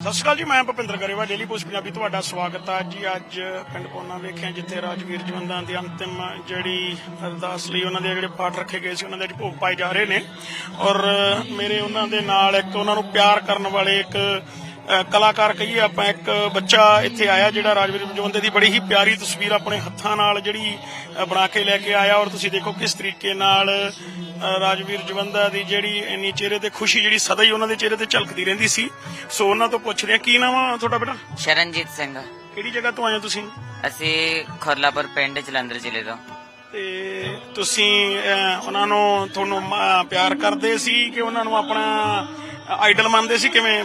ਸਤਿ ਸ਼੍ਰੀ ਅਕਾਲ ਜੀ, ਮੈਂ ਭੁਪਿੰਦਰ ਗਰੇਵਾ ਡੇਲੀ ਪੋਸਟ ਪੰਜਾਬੀ ਤੁਹਾਡਾ ਸਵਾਗਤ ਹੈ। ਜੀ, ਅੱਜ ਪਿੰਡ ਪੋਨਾ ਵੇਖਿਆ ਜਿੱਥੇ ਰਾਜਵੀਰ ਜਵੰਦਾਂ ਦੀ ਅੰਤਿਮ ਜਿਹੜੀ ਅਰਦਾਸ ਲਈ ਉਹਨਾਂ ਦੇ ਜਿਹੜੇ ਪਾਠ ਰੱਖੇ ਗਏ ਸੀ, ਉਹਨਾਂ ਦੇ ਅੱਜ ਭੋਗ ਪਾਏ ਜਾ ਰਹੇ ਨੇ। ਔਰ ਮੇਰੇ ਉਹਨਾਂ ਦੇ ਨਾਲ ਇੱਕ ਉਹਨਾਂ ਨੂੰ ਪਿਆਰ ਕਰਨ ਵਾਲੇ ਇੱਕ ਕਲਾਕਾਰ ਕਹੀਏ ਆਪਾਂ, ਇੱਕ ਬੱਚਾ ਇੱਥੇ ਆਇਆ ਜਿਹੜਾ ਰਾਜਵੀਰ ਜਵੰਦੇ ਦੀ ਬੜੀ ਹੀ ਪਿਆਰੀ ਤਸਵੀਰ ਆਪਣੇ ਹੱਥਾਂ ਨਾਲ ਜਿਹੜੀ ਬਣਾ ਕੇ ਲੈ ਕੇ ਆਇਆ। ਔਰ ਤੁਸੀਂ ਦੇਖੋ ਕਿਸ ਤਰੀਕੇ ਨਾਲ ਰਾਜਵੀਰ ਜਵੰਦਾ ਦੀ ਜਿਹੜੀ ਇੰਨੀ ਚਿਹਰੇ ਤੇ ਖੁਸ਼ੀ ਜਿਹੜੀ ਸਦਾ ਹੀ ਉਹਨਾਂ ਦੇ ਚਿਹਰੇ ਤੇ ਝਲਕਦੀ ਰਹਿੰਦੀ ਸੀ। ਸੋ ਉਹਨਾਂ ਤੋਂ ਪੁੱਛਦੇ ਆ ਕੀ ਨਾਮ ਆ ਤੁਹਾਡਾ ਬੇਟਾ? ਸ਼ਰਨਜੀਤ ਸਿੰਘ। ਕਿਹੜੀ ਜਗ੍ਹਾ ਤੋਂ ਆਏ ਹੋ ਤੁਸੀਂ? ਅਸੀਂ ਖੁਰਲਾਪੁਰ ਪਿੰਡ ਜਲੰਧਰ ਜ਼ਿਲ੍ਹੇ ਤੋਂ। ਤੇ ਤੁਸੀਂ ਉਹਨਾਂ ਨੂੰ ਤੁਹਾਨੂੰ ਪਿਆਰ ਕਰਦੇ ਸੀ ਕਿ ਉਹਨਾਂ ਨੂੰ ਆਪਣਾ ਆਈਡਲ ਮੰਨਦੇ ਸੀ? ਕਿਵੇਂ?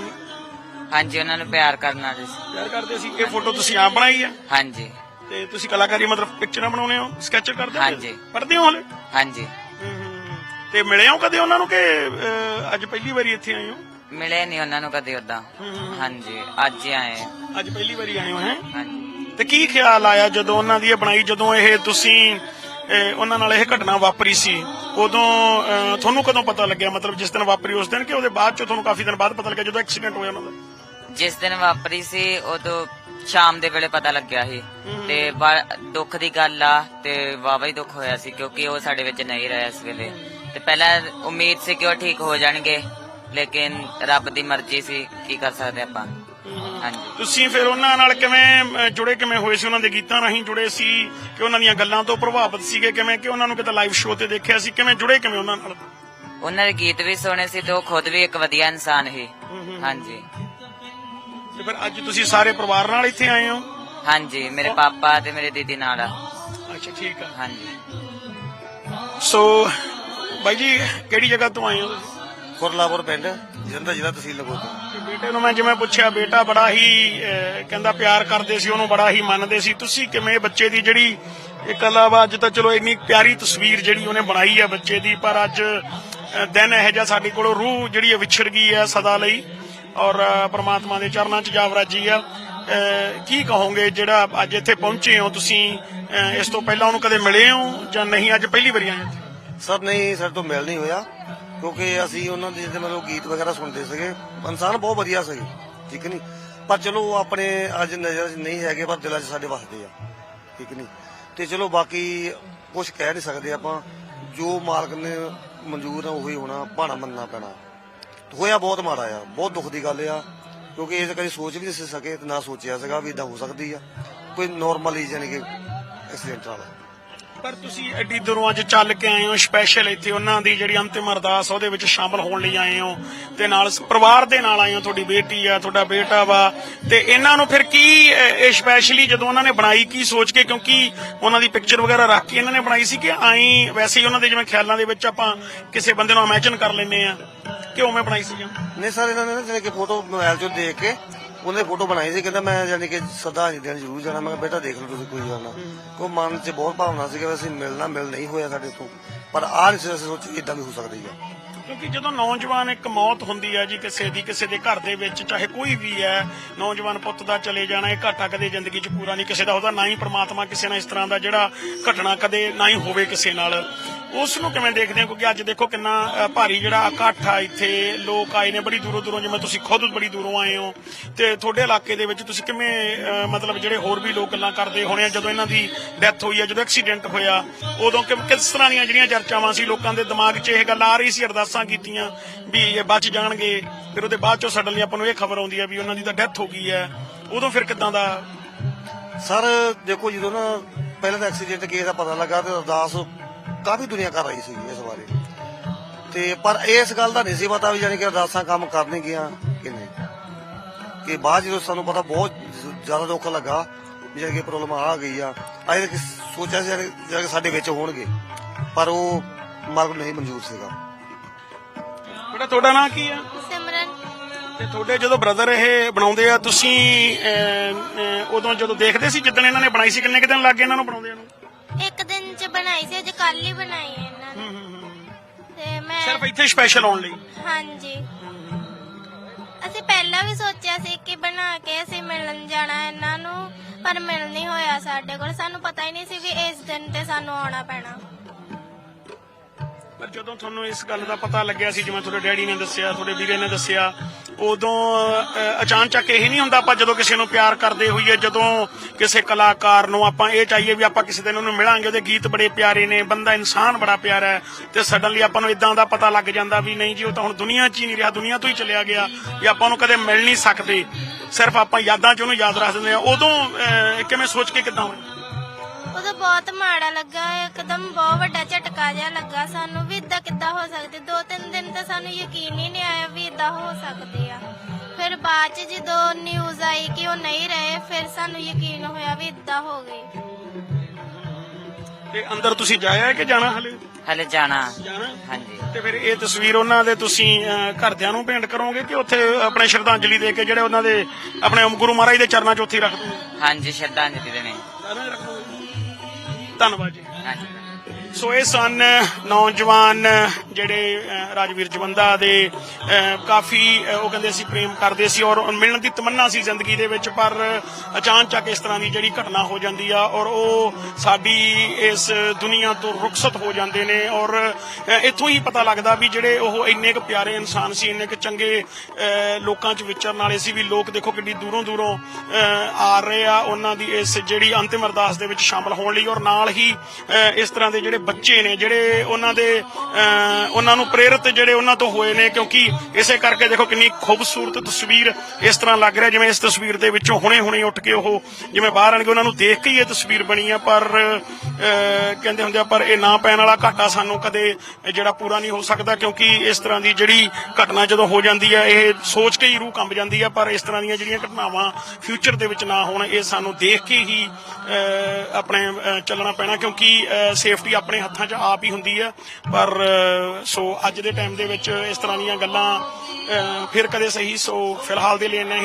ਹਾਂਜੀ ਉਹਨਾਂ ਨੂੰ ਪਿਆਰ ਕਰਨ ਵਾਲੇ ਸੀ। ਪਿਆਰ ਕਰਦੇ ਸੀ ਇਹ ਫੋਟੋ ਤੁਸੀਂ ਆਪ ਬਣਾਈ ਆ? ਹਾਂਜੀ। ਤੇ ਤੁਸੀਂ ਕਲਾਕਾਰੀ ਮਤਲਬ ਪਿਕਚਰਾਂ ਬਣਾਉਣੇ ਹੋ? ਸਕੈਚ ਕਰਦੇ ਹੋ? ਹਾਂਜੀ। ਪੜ੍ਹਦੇ ਹੋ ਹਲੇ? ਹਾਂਜੀ। ਤੇ ਮਿਲੇ ਹੋ ਕਦੇ ਉਹਨਾਂ ਨੂੰ ਕਿ ਅੱਜ ਪਹਿਲੀ ਵਾਰੀ ਇੱਥੇ ਆਏ ਹੋ? ਮਿਲੇ ਨਹੀਂ ਉਹਨਾਂ ਨੂੰ ਕਦੇ ਉਦਾਂ ਹਾਂਜੀ ਅੱਜ ਹੀ ਆਏ। ਹਾਂ। ਅੱਜ ਪਹਿਲੀ ਵਾਰੀ ਆਏ ਹੋ ਹੈ? ਹਾਂਜੀ। ਤੇ ਕੀ ਖਿਆਲ ਆਇਆ ਜਦੋਂ ਉਹਨਾਂ ਦੀ ਇਹ ਬਣਾਈ ਜਦੋਂ ਇਹ ਤੁਸੀਂ ਅਹ, ਉਹਨਾਂ ਨਾਲ ਇਹ ਘਟਨਾ ਵਾਪਰੀ ਸੀ? ਉਦੋਂ ਅਹ, ਤੁਹਾਨੂੰ ਕਦੋਂ ਪਤਾ ਲੱਗਿਆ? ਮਤਲਬ ਜਿਸ ਦਿਨ ਵਾਪਰੀ ਉਸ ਦਿਨ ਕਿ ਉਹਦੇ ਬਾਅਦ ਚ ਤੁਹਾਨੂੰ ਕਾਫੀ ਦਿਨ ਬਾਅਦ ਪਤਾ ਲੱਗਿਆ ਜਦੋਂ ਐਕਸੀਡੈਂਟ ਹੋਇਆ ਉਹਨਾਂ ਦਾ? ਜਿਸ ਦਿਨ ਵਾਪਰੀ ਸੀ ਉਦੋਂ ਸ਼ਾਮ ਦੇ ਵੇਲੇ ਪਤਾ ਲੱਗਿਆ ਸੀ। ਤੇ ਬਾ- ਦੁੱਖ ਦੀ ਗੱਲ ਆ ਤੇ ਵਾਵਾ ਹੀ ਦੁੱਖ ਹੋਇਆ ਸੀ ਕਿਉਂਕਿ ਉਹ ਸਾਡੇ ਵਿੱਚ ਨਹੀਂ ਰਿਹਾ ਇਸ ਵੇਲੇ। ਤੇ ਪਹਿਲਾਂ ਉਮੀਦ ਸੀ ਕਿ ਉਹ ਠੀਕ ਹੋ ਜਾਣਗੇ ਲੇਕਿਨ ਰੱਬ ਦੀ ਮਰਜ਼ੀ ਸੀ ਕੀ ਕਰ ਸਕਦੇ ਆਪਾਂ। ਹਾਂਜੀ। ਤੁਸੀਂ ਫਿਰ ਉਹਨਾਂ ਨਾਲ ਕਿਵੇਂ ਅਹ, ਜੁੜੇ ਕਿਵੇਂ ਹੋਏ ਸੀ ਉਹਨਾਂ ਦੇ ਗੀਤਾਂ ਰਾਹੀਂ ਜੁੜੇ ਸੀ? ਕਿ ਉਹਨਾਂ ਦੀਆਂ ਗੱਲਾਂ ਤੋਂ ਪ੍ਰਭਾਵਿਤ ਸੀਗੇ ਕਿਵੇਂ? ਕਿ ਉਹਨਾਂ ਨੂੰ ਕਿਤੇ ਲਾਈਵ ਸ਼ੋਅ ਤੇ ਦੇਖਿਆ ਸੀ? ਕਿਵੇਂ ਜੁੜੇ ਕਿਵੇਂ ਉਹਨਾਂ ਨਾਲ? ਉਹਨਾਂ ਦੇ ਗੀਤ ਵੀ ਸੁਣੇ ਸੀ ਤੇ ਉਹ ਖੁਦ ਵੀ ਇੱਕ ਵਧੀਆ ਇਨਸਾਨ ਸੀ। ਹਾਂਜੀ। ਤੇ ਫਿਰ ਅੱਜ ਤੁਸੀਂ ਸਾਰੇ ਪਰਿਵਾਰ ਨਾਲ ਇੱਥੇ ਆਏ ਹੋ? ਹਾਂਜੀ ਮੇਰੇ ਪਾਪਾ ਤੇ ਮੇਰੇ ਦੀਦੀ ਨਾਲ ਆ। ਅੱਛਾ ਠੀਕ ਆ। ਹਾਂਜੀ। ਸੋ ਬਾਈ ਜੀ ਕਿਹੜੀ ਜਗ੍ਹਾ ਤੋਂ ਆਏ ਹੋ ਤੁਸੀਂ? ਕੁਰਲਾਪੁਰ ਪਿੰਡ ਜਲੰਧਰ ਜ਼ਿਲ੍ਹਾ ਤਹਿਸੀਲ ਨਗੋਦਰ ਤੇ ਬੇਟੇ ਨੂੰ ਮੈਂ ਜਿਵੇਂ ਪੁੱਛਿਆ ਬੇਟਾ ਬੜਾ ਹੀ ਅਹ, ਕਹਿੰਦਾ ਪਿਆਰ ਕਰਦੇ ਸੀ ਉਹਨੂੰ ਬੜਾ ਹੀ ਮੰਨਦੇ ਸੀ। ਤੁਸੀਂ ਕਿਵੇਂ ਬੱਚੇ ਦੀ ਜਿਹੜੀ ਇੱਕ ਅਲਾਵਾ ਅੱਜ ਤਾਂ ਚਲੋ ਇੰਨੀ ਪਿਆਰੀ ਤਸਵੀਰ ਜਿਹੜੀ ਉਹਨੇ ਬਣਾਈ ਹੈ ਬੱਚੇ ਦੀ ਪਰ ਅੱਜ ਅਹ, ਦਿਨ ਇਹ ਜਿਹਾ ਸਾਡੇ ਕੋਲੋਂ ਰੂਹ ਜਿਹੜੀ ਹੈ ਵਿਛੜ ਗਈ ਹੈ ਸਦਾ ਲਈ। ਔਰ ਅਹ, ਪ੍ਰਮਾਤਮਾ ਦੇ ਚਰਨਾਂ 'ਚ ਜਾ ਵਰਾਜੀ ਆ। ਅਹ, ਕੀ ਕਹੋਗੇ ਜਿਹੜਾ ਅੱਜ ਇੱਥੇ ਪਹੁੰਚੇ ਹੋ ਤੁਸੀਂ? ਅਹ, ਇਸ ਤੋਂ ਪਹਿਲਾਂ ਉਹਨੂੰ ਕਦੇ ਮਿਲੇ ਹੋ ਜਾਂ ਨਹੀਂ? ਅੱਜ ਪਹਿਲੀ ਵਾਰੀ ਆਏ ਇੱਥੇ ਸਰ, ਨਹੀਂ, ਸਾਡੇ ਤੋਂ ਮਿਲ ਨਹੀਂ ਹੋਇਆ, ਕਿਉਂਕਿ ਅਸੀਂ ਉਹਨਾਂ ਦੇ ਜਿਹੜੇ ਮਤਲਬ ਗੀਤ ਵਗੈਰਾ ਸੁਣਦੇ ਸੀਗੇ। ਇਨਸਾਨ ਬਹੁਤ ਵਧੀਆ ਸੀ, ਠੀਕ ਨਹੀਂ? ਪਰ ਚਲੋ, ਉਹ ਆਪਣੇ ਅੱਜ ਨਜ਼ਰ 'ਚ ਨਹੀਂ ਹੈਗੇ, ਪਰ ਦਿਲਾਂ 'ਚ ਸਾਡੇ ਵਸਦੇ ਆ, ਠੀਕ ਨਹੀਂ? ਤੇ ਚਲੋ, ਬਾਕੀ ਕੁਝ ਕਹਿ ਨਹੀਂ ਸਕਦੇ ਆਪਾਂ। ਜੋ ਮਾਲਕ ਨੇ ਮਨਜ਼ੂਰ ਆ, ਉਹੀ ਹੋਣਾ, ਭਾਣਾ ਮੰਨਣਾ ਪੈਣਾ। ਹੋਇਆ ਬਹੁਤ ਮਾੜਾ ਆ, ਬਹੁਤ ਦੁੱਖ ਦੀ ਗੱਲ ਆ, ਕਿਉਂਕਿ ਇਹ ਤਾਂ ਕਦੀ ਸੋਚ ਵੀ ਨਹੀਂ ਸੀ ਸਕੇ ਤੇ ਨਾ ਸੋਚਿਆ ਸੀਗਾ ਵੀ ਇਦਾਂ ਹੋ ਸਕਦੀ ਆ। ਕੋਈ ਨਾਰਮਲੀ ਯਾਨੀ ਕਿ ਐਕਸੀਡੈਂਟ ਵਾਲਾ ਪਰ ਤੁਸੀਂ ਐਡੀ ਦੂਰੋਂ ਅੱਜ ਚੱਲ ਕੇ ਆਏ ਹੋ ਸਪੈਸ਼ਲ ਇੱਥੇ ਉਹਨਾਂ ਦੀ ਜਿਹੜੀ ਅੰਤਿਮ ਅਰਦਾਸ ਉਹਦੇ ਵਿੱਚ ਸ਼ਾਮਲ ਹੋਣ ਲਈ ਆਏ ਹੋ ਤੇ ਨਾਲ ਪਰਿਵਾਰ ਦੇ ਨਾਲ ਆਏ ਹੋ, ਤੁਹਾਡੀ ਬੇਟੀ ਆ, ਤੁਹਾਡਾ ਬੇਟਾ ਵਾ ਤੇ ਇਹਨਾਂ ਨੂੰ ਫਿਰ ਕੀ ਇਹ ਸਪੈਸ਼ਲੀ ਜਦੋਂ ਉਹਨਾਂ ਨੇ ਬਣਾਈ, ਕੀ ਸੋਚ ਕੇ, ਕਿਉਂਕਿ ਉਹਨਾਂ ਦੀ ਪਿਕਚਰ ਵਗੈਰਾ ਰੱਖ ਕੇ ਇਹਨਾਂ ਨੇ ਬਣਾਈ ਸੀ ਕਿ ਆਈ ਵੈਸੇ ਹੀ ਉਹਨਾਂ ਦੇ ਜਿਵੇਂ ਖਿਆਲਾਂ ਦੇ ਵਿੱਚ ਆਪਾਂ ਕਿਸੇ ਬੰਦੇ ਨੂੰ ਇਮੇਜਿਨ ਕਰ ਲੈਂਦੇ ਆ। ਕਿ ਉਵੇਂ ਬਣਾਈ ਸੀ ਜਾਂ? ਨਹੀਂ ਸਰ, ਇਹਨਾਂ ਨੇ ਨਾ ਜਾਣੀ ਕਿ ਫੋਟੋ ਮੋਬਾਈਲ 'ਚੋਂ ਦੇਖ ਕੇ ਉਹਨੇ ਫੋਟੋ ਬਣਾਈ ਸੀ, ਕਹਿੰਦਾ ਮੈਂ ਯਾਨੀ ਕਿ ਸ਼ਰਧਾਂਜਲੀ ਦੇਣ ਜ਼ਰੂਰ ਜਾਣਾ। ਮੈਂ ਕਿਹਾ, ਬੇਟਾ, ਦੇਖ ਲਓ ਤੁਸੀਂ ਕੋਈ ਜਾਣਾ ਕੋ ਮਨ 'ਚ ਬਹੁਤ ਭਾਵਨਾ ਸੀ ਕਿ ਅਸੀਂ ਮਿਲਣਾ, ਮਿਲ ਨਹੀਂ ਹੋਇਆ ਸਾਡੇ ਤੋਂ। ਪਰ ਆਹ ਨਹੀਂ ਸੀ ਅਸੀਂ ਸੋਚੀ ਇਦਾਂ ਵੀ ਹੋ ਸਕਦੀ ਆ। ਕਿਉਂਕਿ ਜਦੋਂ ਨੌਜਵਾਨ ਇੱਕ ਮੌਤ ਹੁੰਦੀ ਹੈ ਜੀ ਕਿਸੇ ਦੀ, ਕਿਸੇ ਦੇ ਘਰ ਦੇ ਵਿੱਚ, ਚਾਹੇ ਕੋਈ ਵੀ ਹੈ, ਨੌਜਵਾਨ ਪੁੱਤ ਦਾ ਚਲੇ ਜਾਣਾ, ਇਹ ਘਾਟਾ ਕਦੇ ਜ਼ਿੰਦਗੀ 'ਚ ਪੂਰਾ ਨਹੀਂ, ਕਿਸੇ ਦਾ ਉਹਦਾ ਨਾ ਹੀ ਪ੍ਰਮਾਤਮਾ ਕਿਸੇ ਨਾਲ ਇਸ ਤਰ੍ਹਾਂ ਦਾ ਜਿਹੜਾ ਘਟਨਾ ਕਦੇ ਨਾ ਹੀ ਹੋਵੇ ਕਿਸੇ ਨਾਲ। ਉਸ ਨੂੰ ਕਿਵੇਂ ਦੇਖਦੇ ਹੋ? ਕਿਉਂਕਿ ਅੱਜ ਦੇਖੋ ਕਿੰਨਾ ਭਾਰੀ ਜਿਹੜਾ ਇਕੱਠ ਆ ਇੱਥੇ, ਲੋਕ ਆਏ ਨੇ ਬੜੀ ਦੂਰੋਂ ਦੂਰੋਂ, ਜਿਵੇਂ ਤੁਸੀਂ ਖੁਦ ਬੜੀ ਦੂਰੋਂ ਆਏ ਹੋ। ਤੇ ਤੁਹਾਡੇ ਇਲਾਕੇ ਦੇ ਵਿੱਚ ਤੁਸੀਂ ਕਿਵੇਂ ਮਤਲਬ ਜਿਹੜੇ ਹੋਰ ਵੀ ਲੋਕ ਗੱਲਾਂ ਕਰਦੇ ਹੋਣੇ ਆ, ਜਦੋਂ ਇਹਨਾਂ ਦੀ ਡੈਥ ਹੋਈ ਆ, ਜਦੋਂ ਐਕਸੀਡੈਂਟ ਹੋਇਆ, ਉਦੋਂ ਕਿ- ਕਿਸ ਤਰ੍ਹਾਂ ਦੀਆਂ ਜਿਹੜੀਆਂ ਚਰਚਾਵਾਂ ਸੀ ਲੋਕਾਂ ਦੇ ਦਿਮਾਗ 'ਚ ਇਹ ਗੱਲ ਆ ਰਹੀ ਸੀ, ਅਰਦਾਸ ਕੀਤੀਆਂ ਵੀ ਇਹ ਬਚ ਜਾਣਗੇ। ਫਿਰ ਉਹਦੇ ਬਾਅਦ ਚੋਂ ਸਡਨਲੀ ਆਪਾਂ ਨੂੰ ਇਹ ਖਬਰ ਆਉਂਦੀ ਹੈ ਵੀ ਉਹਨਾਂ ਦੀ ਤਾਂ ਡੈਥ ਹੋ ਗਈ ਹੈ। ਉਦੋਂ ਫਿਰ ਕਿਦਾਂ ਦਾ? ਸਰ ਦੇਖੋ ਜਦੋਂ ਨਾ ਪਹਿਲਾਂ ਤਾਂ ਐਕਸੀਡੈਂਟ ਕੇਸ ਦਾ ਪਤਾ ਲੱਗਾ ਤੇ ਅਰਦਾਸ ਕਾਫੀ ਦੁਨੀਆ ਕਰ ਰਹੀ ਸੀ ਇਸ ਬਾਰੇ। ਤੇ ਪਰ ਇਸ ਗੱਲ ਦਾ ਨਹੀਂ ਸੀ ਪਤਾ ਵੀ ਜਾਨੀ ਕਿ ਅਰਦਾਸਾਂ ਕੰਮ ਕਰਨਗੀਆਂ ਕਿ ਨਹੀਂ। ਕਿ ਬਾਅਦ ਜਦੋਂ ਸਾਨੂੰ ਪਤਾ ਬਹੁਤ ਜ਼ਿਆਦਾ ਦੁੱਖ ਲੱਗਾ ਵੀ ਕਿ ਪ੍ਰੋਬਲਮ ਆ ਗਈ ਆ। ਅਸੀਂ ਸੋਚਿਆ ਸੀ ਕਿ ਸਾਡੇ ਵਿੱਚ ਹੋਣਗੇ। ਪਰ ਉਹ ਮਾਲਕ ਨੂੰ ਨਹੀਂ ਮਨਜ਼ੂਰ ਸੀਗਾ। ਬੇਟਾ ਤੁਹਾਡਾ ਨਾਂ ਕੀ ਹੈ ਸਿਮਰਨ। ਤੇ ਤੁਹਾਡੇ ਜਦੋਂ ਬ੍ਰਦਰ ਇਹ ਬਣਾਉਂਦੇ ਆ ਤੁਸੀਂ ਉਦੋਂ ਜਦੋਂ ਦੇਖਦੇ ਸੀ ਜਿੱਦਣ ਇਹਨਾਂ ਨੇ ਬਣਾਈ ਸੀ ਕਿੰਨੇ ਕੁ ਦਿਨ ਲੱਗ ਇਹਨਾਂ ਨੂੰ ਬਣਾਉਂਦਿਆਂ ਨੂੰ? ਇੱਕ ਦਿਨ ਚ ਬਣਾਈ ਸੀ ਅੱਜ ਕੱਲ ਹੀ ਬਣਾਈ ਹੈ ਇਹਨਾਂ ਨੇ। ਤੇ ਮੈਂ ਸਿਰਫ ਇੱਥੇ ਸਪੈਸ਼ਲ ਆਉਣ ਲਈ? ਹਾਂਜੀ। ਅਸੀਂ ਪਹਿਲਾਂ ਵੀ ਸੋਚਿਆ ਸੀ ਕਿ ਬਣਾ ਕੇ ਅਸੀਂ ਮਿਲਣ ਜਾਣਾ ਇਹਨਾਂ ਨੂੰ ਪਰ ਮਿਲ ਨਹੀਂ ਹੋਇਆ ਸਾਡੇ ਕੋਲ। ਸਾਨੂੰ ਪਤਾ ਹੀ ਨਹੀਂ ਸੀ ਕਿ ਇਸ ਦਿਨ ਤੇ ਸਾਨੂੰ ਆਉਣਾ ਪੈਣਾ। ਪਰ ਜਦੋਂ ਤੁਹਾਨੂੰ ਇਸ ਗੱਲ ਦਾ ਪਤਾ ਲੱਗਿਆ ਸੀ, ਜਿਵੇਂ ਤੁਹਾਡੇ ਡੈਡੀ ਨੇ ਦੱਸਿਆ, ਤੁਹਾਡੇ ਵੀਰੇ ਨੇ ਦੱਸਿਆ, ਉਦੋਂ ਅਚਾਨਚੱਕ ਇਹ ਨਹੀਂ ਹੁੰਦਾ ਆਪਾਂ ਜਦੋਂ ਕਿਸੇ ਨੂੰ ਪਿਆਰ ਕਰਦੇ ਹੋਈਏ, ਜਦੋਂ ਕਿਸੇ ਕਲਾਕਾਰ ਨੂੰ ਆਪਾਂ ਇਹ ਚਾਹੀਏ ਵੀ ਆਪਾਂ ਕਿਸੇ ਦਿਨ ਉਹਨੂੰ ਮਿਲਾਂਗੇ, ਉਹਦੇ ਗੀਤ ਬੜੇ ਪਿਆਰੇ ਨੇ, ਬੰਦਾ ਇਨਸਾਨ ਬੜਾ ਪਿਆਰਾ ਹੈ, ਤੇ ਸਡਨਲੀ ਆਪਾਂ ਨੂੰ ਇਦਾਂ ਦਾ ਪਤਾ ਲੱਗ ਜਾਂਦਾ ਵੀ ਨਹੀਂ ਜੀ, ਉਹ ਤਾਂ ਹੁਣ ਦੁਨੀਆ 'ਚ ਹੀ ਨਹੀਂ ਰਿਹਾ, ਦੁਨੀਆ ਤੋਂ ਹੀ ਚਲਿਆ ਗਿਆ, ਵੀ ਆਪਾਂ ਉਹਨੂੰ ਕਦੇ ਮਿਲ ਨਹੀਂ ਸਕਦੇ। ਸਿਰਫ ਆਪਾਂ ਯਾਦਾਂ 'ਚ ਉਹਨੂੰ ਯਾਦ ਰੱਖਦੇ ਦਿੰਦੇ ਆ ਉਦੋਂ ਕਿਵੇਂ ਸੋਚ ਕੇ ਕਿਦਾਂ ਹੋਇਆ ਉਦੋਂ ਬਹੁਤ ਮਾੜਾ ਲੱਗਾ ਇੱਕਦਮ ਬਹੁਤ ਵੱਡਾ ਝਟਕਾ ਜਿਹਾ ਲੱਗਾ ਸਾਨੂੰ ਵੀ ਇਦਾਂ ਕਿੱਦਾਂ ਹੋ ਸਕਦੇ। ਦੋ ਤਿੰਨ ਦਿਨ ਤਾਂ ਸਾਨੂੰ ਯਕੀਨ ਹੀ ਨਹੀਂ ਆਇਆ ਵੀ ਇਦਾਂ ਹੋ ਸਕਦੇ ਆ। ਫਿਰ ਬਾਅਦ ਚ ਜਦੋਂ ਨਿਊਜ਼ ਆਈ ਕਿ ਉਹ ਨਹੀਂ ਰਹੇ ਫਿਰ ਸਾਨੂੰ ਯਕੀਨ ਹੋਇਆ ਵੀ ਇਦਾਂ ਹੋ ਗਈ ਤੇ ਅੰਦਰ ਤੁਸੀਂ ਜਾਇਆ ਕਿ ਜਾਣਾ ਹਲੇ? ਹਲੇ ਜਾਣਾ। ਜਾਣਾ? ਹਾਂਜੀ। ਤੇ ਫਿਰ ਇਹ ਤਸਵੀਰ ਉਹਨਾਂ ਦੇ ਤੁਸੀਂ ਅਹ, ਘਰਦਿਆਂ ਨੂੰ ਭੇਂਟ ਕਰੋਗੇ ਕਿ ਉੱਥੇ ਆਪਣੇ ਸ਼ਰਧਾਂਜਲੀ ਦੇ ਕੇ ਜਿਹੜੇ ਉਹਨਾਂ ਦੇ ਆਪਣੇ ਗੁਰੂ ਮਹਾਰਾਜ ਦੇ ਚਰਨਾਂ 'ਚ ਉੱਥੇ ਹੀ ਰੱਖ ਦੋਗੇ ਹਾਂਜੀ ਸ਼ਰਧਾਂਜਲੀ ਦੇਣੇ ਚਰਨਾਂ 'ਚ ਰੱਖ ਦੋਗੇ ਧੰਨਵਾਦ ਜੀ। ਸੋ ਇਹ ਸਨ, ਨੌਜਵਾਨ ਜਿਹੜੇ ਰਾਜਵੀਰ ਜਵੰਦਾ ਦੇ ਕਾਫੀ ਉਹ ਕਹਿੰਦੇ ਸੀ ਪ੍ਰੇਮ ਕਰਦੇ ਸੀ ਔਰ ਮਿਲਣ ਦੀ ਤਮੰਨਾ ਸੀ ਜ਼ਿੰਦਗੀ ਦੇ ਵਿੱਚ, ਪਰ ਅਚਾਨਚੱਕ ਇਸ ਤਰ੍ਹਾਂ ਦੀ ਜਿਹੜੀ ਘਟਨਾ ਹੋ ਜਾਂਦੀ ਆ ਔਰ ਉਹ ਸਾਡੀ ਇਸ ਦੁਨੀਆ ਤੋਂ ਰੁਖਸਤ ਹੋ ਜਾਂਦੇ ਨੇ ਔਰ ਇੱਥੋਂ ਹੀ ਪਤਾ ਲੱਗਦਾ ਵੀ ਜਿਹੜੇ ਉਹ ਇੰਨੇ ਕੁ ਪਿਆਰੇ ਇਨਸਾਨ ਸੀ, ਇੰਨੇ ਕੁ ਚੰਗੇ ਲੋਕਾਂ 'ਚ ਵਿਚਰਨ ਵਾਲੇ ਸੀ ਵੀ ਲੋਕ ਦੇਖੋ ਕਿੰਨੀ ਦੂਰੋਂ ਦੂਰੋਂ ਆ ਰਹੇ ਆ, ਉਹਨਾਂ ਦੀ ਇਸ ਜਿਹੜੀ ਅੰਤਿਮ ਅਰਦਾਸ ਦੇ ਵਿੱਚ ਸ਼ਾਮਲ ਹੋਣ ਲਈ ਔਰ ਨਾਲ ਹੀ ਇਸ ਤਰ੍ਹਾਂ ਦੇ ਜਿਹੜੇ ਬੱਚੇ ਨੇ ਜਿਹੜੇ ਉਹਨਾਂ ਦੇ ਉਹਨਾਂ ਨੂੰ ਪ੍ਰੇਰਿਤ ਜਿਹੜੇ ਉਹਨਾਂ ਤੋਂ ਹੋਏ ਨੇ, ਕਿਉਂਕਿ ਇਸੇ ਕਰਕੇ ਦੇਖੋ ਕਿੰਨੀ ਖੂਬਸੂਰਤ ਤਸਵੀਰ ਇਸ ਤਰ੍ਹਾਂ ਲੱਗ ਰਿਹਾ, ਜਿਵੇਂ ਇਸ ਤਸਵੀਰ ਦੇ ਵਿੱਚੋਂ ਹੁਣੇ-ਹੁਣੇ ਉੱਠ ਕੇ ਉਹ ਜਿਵੇਂ ਬਾਹਰ ਆਣਗੇ ਉਹਨਾਂ ਨੂੰ ਦੇਖ ਕੇ ਹੀ ਇਹ ਤਸਵੀਰ ਬਣੀ ਆ, ਪਰ ਕਹਿੰਦੇ ਹੁੰਦੇ ਆ, ਪਰ ਇਹ ਨਾ ਪੈਣ ਵਾਲਾ ਘਾਟਾ ਸਾਨੂੰ ਕਦੇ ਜਿਹੜਾ ਪੂਰਾ ਨਹੀਂ ਹੋ ਸਕਦਾ, ਕਿਉਂਕਿ ਇਸ ਤਰ੍ਹਾਂ ਦੀ ਜਿਹੜੀ ਘਟਨਾ ਜਦੋਂ ਹੋ ਜਾਂਦੀ ਹੈ ਇਹ ਸੋਚ ਕੇ ਹੀ ਰੂਹ ਕੰਬ ਜਾਂਦੀ ਹੈ ਪਰ ਇਸ ਤਰ੍ਹਾਂ ਦੀਆਂ ਜਿਹੜੀਆਂ ਘਟਨਾਵਾਂ ਫਿਊਚਰ ਦੇ ਵਿੱਚ ਨਾ ਹੋਣ, ਇਹ ਸਾਨੂੰ ਦੇਖ ਕੇ ਹੀ ਆਪਣੇ ਚੱਲਣਾ ਪੈਣਾ, ਕਿਉਂਕਿ ਸੇਫਟੀ ਆਪਣੇ ਹੱਥਾਂ 'ਚ ਆਪ ਹੀ ਹੁੰਦੀ ਹੈ ਪਰ ਸੋ ਅੱਜ ਦੇ ਟਾਈਮ ਦੇ ਵਿੱਚ ਇਸ ਤਰ੍ਹਾਂ ਦੀਆਂ ਗੱਲਾਂ ਅਹ, ਫਿਰ ਕਦੇ ਸਹੀ ਸੋ ਫਿਲਹਾਲ ਦੇ ਲਈ ਇੰਨਾ ਹੀ।